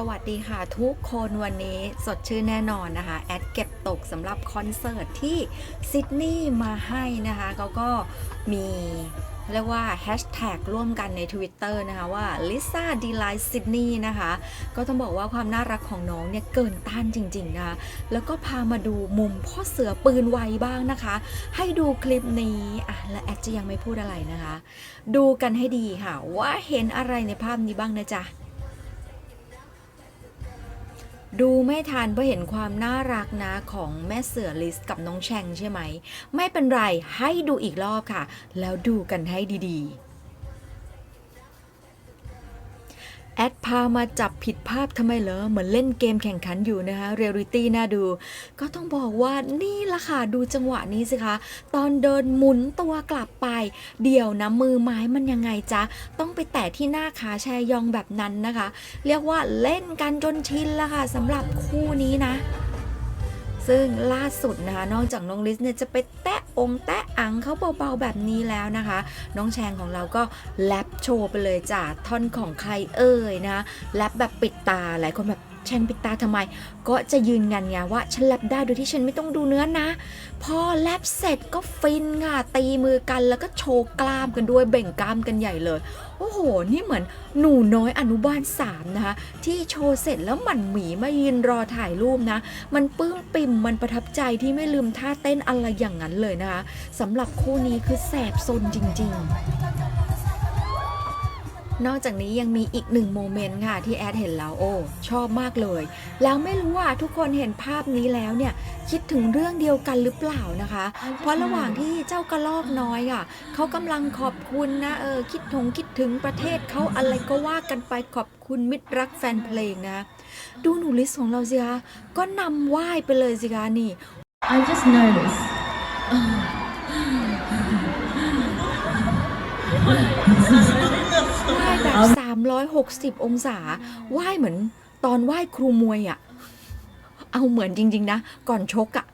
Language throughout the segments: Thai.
สวัสดีค่ะทุกคนวันนี้สดชื่นแน่นอนนะคะ แอดเก็บตกสำหรับคอนเสิร์ตที่ซิดนีย์มาให้นะคะเขาก็มีเรียกว่าแฮชแท็กร่วมกันใน Twitter นะคะว่า Lisa Delight Sydney นะคะ ก็ต้องบอกว่าความน่ารักของน้องเนี่ยเกินต้านจริงๆนะคะแล้วก็พามาดูมุมพ่อเสือปืนไวบ้างนะคะ ให้ดูคลิปนี้อะและแอดจะยังไม่พูดอะไรนะคะ ดูกันให้ดีค่ะ ว่าเห็นอะไรในภาพนี้บ้างนะจ๊ะ ดูไม่ทันเพราะเห็นความน่ารักนะของแม่เสือลิสกับน้องแชงใช่ไหม ไม่เป็นไรให้ดูอีกรอบค่ะ แล้วดูกันให้ดีๆ แอดพามาจับผิดภาพทำไมเหรอ เหมือนเล่นเกมแข่งขันอยู่นะคะเรียลิตี้น่าดู ก็ต้องบอกว่านี่ละค่ะ ดูจังหวะนี้สิคะ ตอนเดินหมุนตัวกลับไป เดี๋ยวนะ มือไม้มันยังไงจ๊ะ ต้องไปแตะที่หน้าขาแชยองแบบนั้นนะคะ เรียกว่าเล่นกันจนชินละค่ะสำหรับคู่นี้นะ ซึ่งล่าสุดนะคะ นอกจากน้องลิสเนี่ยจะไปแตะองค์แตะอังเขาเบาๆแบบนี้แล้วนะคะ น้องแชงของเราก็แลปโชว์ไปเลยจ้ะท่อนของใครเอ่ยนะแรปแบบปิดตาหลายคนแบบ แชงปิดตาทำไม ก็จะยืนยันไงว่าฉันแรปได้โดยที่ฉันไม่ต้องดูเนื้อนะ พอแรปเสร็จก็ฟินค่ะตีมือกันแล้วก็โชว์กล้ามกันด้วยเบ่งกล้ามกันใหญ่เลย โอ้โห นี่เหมือนหนูน้อยอนุบาลสามนะคะที่โชว์เสร็จแล้วหมันหมีมายืนรอถ่ายรูปนะ มันปลื้มปิ่มมันประทับใจที่ไม่ลืมท่าเต้นอะไรอย่างนั้นเลยนะคะสำหรับคู่นี้คือแสบซนจริง ๆ นอกจากนี้ยังมีอีกหนึ่งโมเมนต์ค่ะที่แอดเห็นแล้วโอ้ชอบมากเลย แล้วไม่รู้ว่าทุกคนเห็นภาพนี้แล้วเนี่ยคิดถึงเรื่องเดียวกันหรือเปล่านะคะ เพราะระหว่างที่เจ้ากระลอกน้อยอะเขากำลังขอบคุณนะเออคิดถงคิดถึงประเทศเขาอะไรก็ว่ากันไปขอบคุณมิตรรักแฟนเพลงนะ ดูหนูลิสของเราสิคะก็นำไหว้ไปเลยสิคะนี่ I'm just nervous. ไหว้แบบ 360 องศาไหว้เหมือนตอนไหว้ครูมวยอะ่ะ เอาเหมือนจริง ๆ นะ ก่อนชกอะ่ะ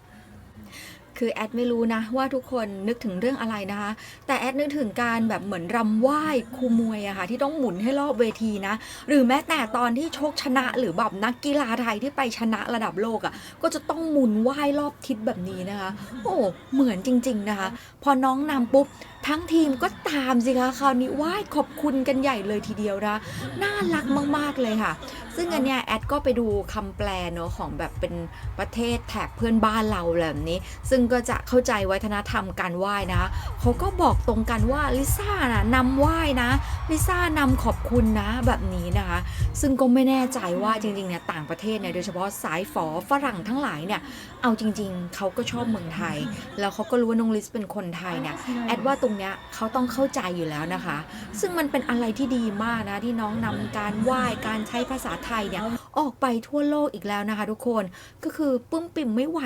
คือแอดไม่รู้นะ ว่าทุกคนนึกถึงเรื่องอะไรนะคะ แต่แอดนึกถึงการแบบเหมือนรำไหว้ครูมวยอะค่ะ ที่ต้องหมุนให้รอบเวทีนะ หรือแม้แต่ตอนที่ชกชนะหรือแบบนักกีฬาไทยที่ไปชนะระดับโลกอะก็จะต้องหมุนไหว้รอบทิศแบบนี้นะคะ โอ้เหมือนจริง ๆนะคะ พอน้องนำปุ๊บ ทั้งทีมก็ตามสิคะคราวนี้ไหว้ขอบคุณกันใหญ่เลยทีเดียวนะน่ารักมาก ๆ เลยค่ะ ซึ่งอันเนี้ยแอดก็ไปดูคำแปลเนอะของแบบเป็นประเทศแถบเพื่อนบ้านเราแบบนี้ ซึ่งก็จะเข้าใจวัฒนธรรมการไหว้นะเขาก็บอกตรงกันว่าลิซ่านะนำไหว้นะลิซ่านำขอบคุณนะแบบนี้นะคะ ซึ่งก็ไม่แน่ใจว่าจริงๆเนี่ยต่างประเทศเนี่ยโดยเฉพาะสายฝอฝรั่งทั้งหลายเนี่ยเอาจริง ๆเขาก็ชอบเมืองไทย แล้วเขาก็รู้ว่าน้องลิสเป็นคนไทยเนี่ยแอดว่าตรงเนี้ยเขาต้องเข้าใจอยู่แล้วนะคะ ซึ่งมันเป็นอะไรที่ดีมากนะที่น้องนำการไหว้การใช้ภาษาไทยเนี่ยออกไปทั่วโลกอีกแล้วนะคะ ทุกคนก็คือปึ้มปิ่มไม่ไหว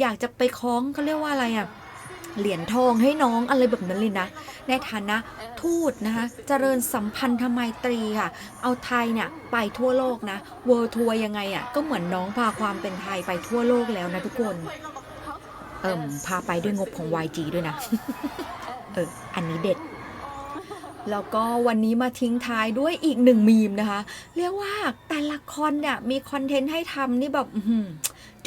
อยากจะไปคล้องเขาเรียกว่าอะไรอะเหรียญทองให้น้องอะไรแบบนั้นเลยนะ ในฐานะทูตนะคะเจริญสัมพันธไมตรีค่ะ เอาไทยเนี่ยไปทั่วโลกนะเวิร์ทัวร์ยังไงอะ่ะก็เหมือนน้องพาความเป็นไทยไปทั่วโลกแล้วนะทุกคน เอิ่มพาไปด้วยงบของ YG ด้วยนะ เออ อันนี้เด็ด แล้วก็วันนี้มาทิ้งท้ายด้วยอีกหนึ่งมีมนะคะ เรียกว่าแต่ละคอนเนี่ยมีคอนเทนต์ให้ทำนี่แบบ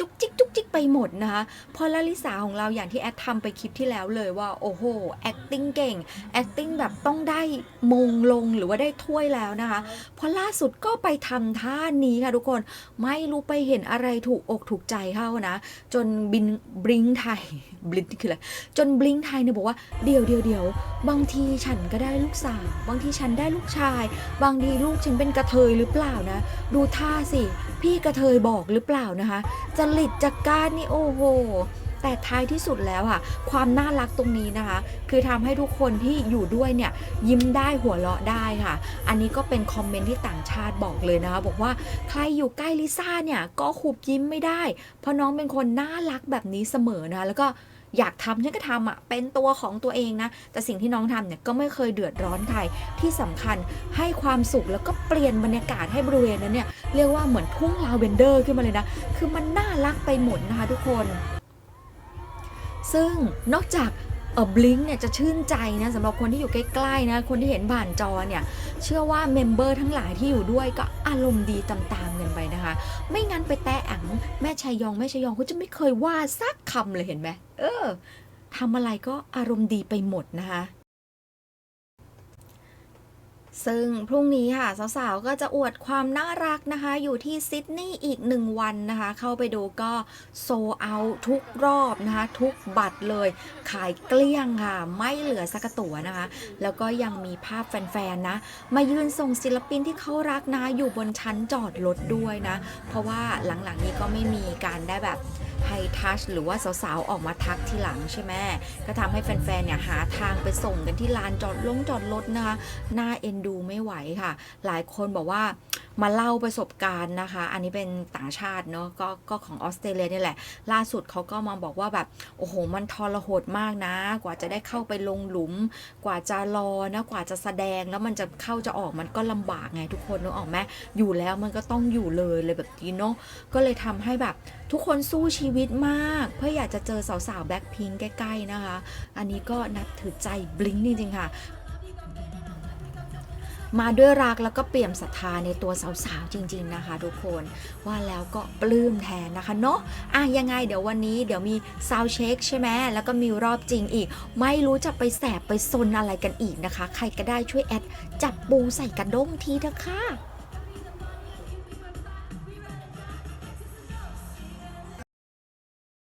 จุกจิกจุกจิกไปหมดนะคะพอลลิสาของเราอย่างที่แอดทำไปคลิปที่แล้วเลยว่า โอ้โห acting เก่ง acting แบบต้องได้มงลงหรือว่าได้ถ้วยแล้วนะคะพอล่าสุดก็ไปทำท่านี้ค่ะทุกคนไม่รู้ไปเห็นอะไรถูกอกถูกใจเข้านะ จนบินบลิงไทยบลิงคืออะไรจนบลิงไทยเนี่ยบอกว่าเดี๋ยวเดี๋ยวเดี๋ยวบางทีฉันก็ได้ลูกสาวบางทีฉันได้ลูกชาย บางทีลูกฉันเป็นกระเทยหรือเปล่านะ ดูท่าสิ พี่กระเทยบอกหรือเปล่านะคะ จะริตจักการนี่โอ้โหแต่ท้ายที่สุดแล้วค่ะ ความน่ารักตรงนี้นะคะ คือทำให้ทุกคนที่อยู่ด้วยเนี่ยยิ้มได้หัวเราะได้ค่ะ อันนี้ก็เป็นคอมเมนต์ที่ต่างชาติบอกเลยนะคะบอกว่าใครอยู่ใกล้ลิซ่าเนี่ยก็ขูบยิ้มไม่ได้ เพราะน้องเป็นคนน่ารักแบบนี้เสมอนะคะแล้วก็ อยากทำฉันก็ทำอะเป็นตัวของตัวเองนะ แต่สิ่งที่น้องทำเนี่ยก็ไม่เคยเดือดร้อนใครที่สำคัญให้ความสุขแล้วก็เปลี่ยนบรรยากาศให้บริเวณนั้นเนี่ยเรียกว่าเหมือนทุ่งลาเวนเดอร์ขึ้นมาเลยนะ คือมันน่ารักไปหมดนะคะทุกคน ซึ่งนอกจาก เออบลิงเนี่ยจะชื่นใจนะสำหรับคนที่อยู่ใกล้ๆนะคนที่เห็นผ่านจอเนี่ยเชื่อว่าเมมเบอร์ทั้งหลายที่อยู่ด้วยก็อารมณ์ดีตามๆกันไปนะคะ ไม่งั้นไปแตะอังแม่ชายองแม่ชายองเขาจะไม่เคยว่าสักคำเลยเห็นไหมเออทำอะไรก็อารมณ์ดีไปหมดนะคะ ซึ่งพรุ่งนี้ค่ะ สาวๆ ก็จะอวดความน่ารักนะคะ อยู่ที่ซิดนีย์อีกหนึ่งวันนะคะ เข้าไปดูก็โซเอาทุกรอบนะคะ ทุกบัตรเลย ขายเกลี้ยงค่ะ ไม่เหลือสักตัวนะคะ แล้วก็ยังมีภาพแฟนๆ นะ มายืนส่งศิลปินที่เขารักนะ อยู่บนชั้นจอดรถด้วยนะ เพราะว่าหลังๆนี้ก็ไม่มีการได้แบบ ให้ทัชหรือว่าสาวๆ ออกมาทักทีหลังใช่ไหมก็ทำให้แฟนๆ เนี่ยหาทางไปส่งกันที่ลานจอดลงจอดรถนะคะน่าเอ็นดูไม่ไหวค่ะ หลายคนบอกว่ามาเล่าประสบการณ์นะคะ อันนี้เป็นต่างชาติเนาะก็ก็ของออสเตรเลียนี่แหละ ล่าสุดเขาก็มาบอกว่าแบบ โอ้โห มันทรหดมากนะ กว่าจะได้เข้าไปลงหลุม กว่าจะรอนะ กว่าจะแสดงแล้วมันจะเข้าจะออกมันก็ลำบากไงทุกคนนึกออกไหมอยู่แล้วมันก็ต้องอยู่เลยเลยแบบนี้เนาะก็เลยทำให้แบบทุกคนสู้ชีวิตมาก เพื่ออยากจะเจอสาวๆแบล็คพิงใกล้ๆนะคะ อันนี้ก็นับถือใจบลิงจริงๆค่ะ มาด้วยรักแล้วก็เปี่ยมศรัทธาในตัวสาวๆจริง ๆ นะคะทุกคนว่าแล้วก็ปลื้มแทนนะคะเนาะอะยังไงเดี๋ยววันนี้เดี๋ยวมีซาวเช็คใช่ไหมแล้วก็มีรอบจริงอีก ไม่รู้จะไปแสบไปซนอะไรกันอีกนะคะ ใครก็ได้ช่วยแอดจับปูใส่กระด้งทีเถอะค่ะ